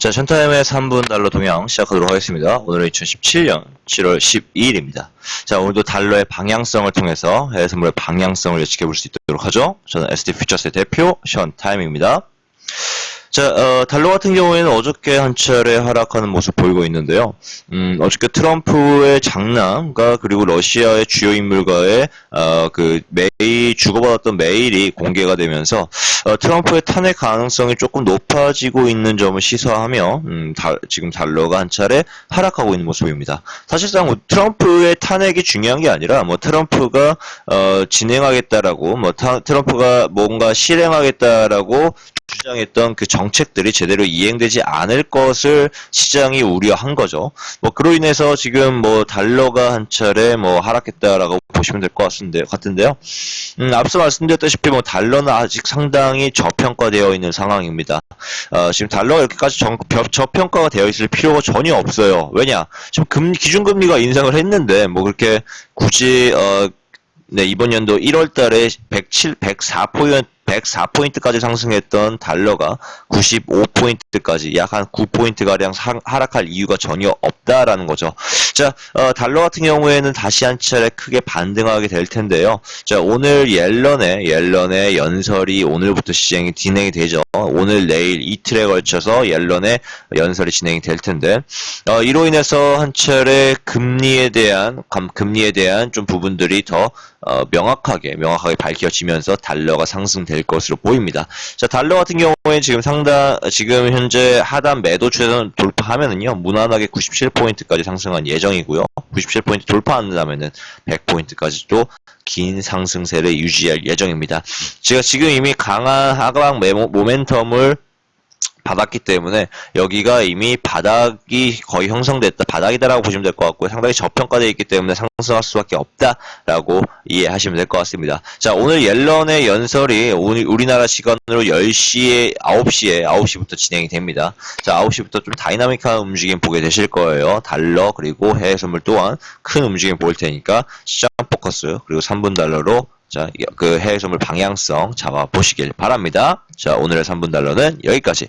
자, 션타임의 3분 달러 동향 시작하도록 하겠습니다. 오늘은 2017년 7월 12일입니다. 자, 오늘도 달러의 방향성을 통해서 해외 선물의 방향성을 예측해 볼 수 있도록 하죠. 저는 SD 퓨처스의 대표 션타임입니다. 자, 어, 달러 같은 경우에는 어저께 한 차례 하락하는 모습 보이고 있는데요. 음, 어저께 트럼프의 장난과 그리고 러시아의 주요 인물과의 어, 그 메일 주고받았던 메일이 공개가 되면서 어, 트럼프의 탄핵 가능성이 조금 높아지고 있는 점을 시사하며 음, 다- 지금 달러가 한 차례 하락하고 있는 모습입니다. 사실상 뭐 트럼프의 탄핵이 중요한 게 아니라 뭐 트럼프가 어, 진행하겠다라고 뭐 타- 트럼프가 뭔가 실행하겠다라고 주장했던 그 정책들이 제대로 이행되지 않을 것을 시장이 우려한 거죠. 뭐 그로 인해서 지금 뭐 달러가 한 차례 뭐 하락했다라고 보시면 될 것 같은데 같은데요. 음, 앞서 말씀드렸다시피 뭐 달러는 아직 상당히 저평가되어 있는 상황입니다. 어, 지금 달러가 이렇게까지 정- 벼- 저평가가 되어 있을 필요가 전혀 없어요. 왜냐? 지금 금, 기준금리가 인상을 했는데 뭐 그렇게 굳이 어, 네, 이번 연도 1월 달에 107, 104포인트, 104포인트까지 상승했던 달러가 95포인트까지 약 한 9포인트가량 하락할 이유가 전혀 없다라는 거죠. 자, 어, 달러 같은 경우에는 다시 한 차례 크게 반등하게 될 텐데요. 자, 오늘 옐런의, 옐런의 연설이 오늘부터 시행이 진행이 되죠. 오늘, 내일 이틀에 걸쳐서 옐런의 연설이 진행이 될 텐데, 어, 이로 인해서 한 차례 금리에 대한, 감- 금리에 대한 좀 부분들이 더 어, 명확하게 명확하게 밝혀지면서 달러가 상승될 것으로 보입니다. 자 달러 같은 경우에 지금 상당 지금 현재 하단 매도 최선 돌파하면은요 무난하게 97포인트까지 상승한 예정이고요. 97포인트 돌파한다면은 100포인트까지도 긴 상승세를 유지할 예정입니다. 제가 지금 이미 강한 하강 모멘텀을 받았기 때문에 여기가 이미 바닥이 거의 형성됐다 바닥이다라고 보시면 될 것 같고요. 상당히 저평가되어 있기 때문에 상승할 수밖에 없다라고 이해하시면 될 것 같습니다. 자 오늘 옐런의 연설이 오늘 우리나라 시간으로 10시에 9시에 9시부터 진행이 됩니다. 자 9시부터 좀 다이나믹한 움직임 보게 되실 거예요. 달러 그리고 해외 선물 또한 큰 움직임 보일 테니까 시장 포커스 그리고 3분 달러로 자, 그 해외 선물 방향성 잡아 보시길 바랍니다. 자, 오늘의 3분 달러는 여기까지.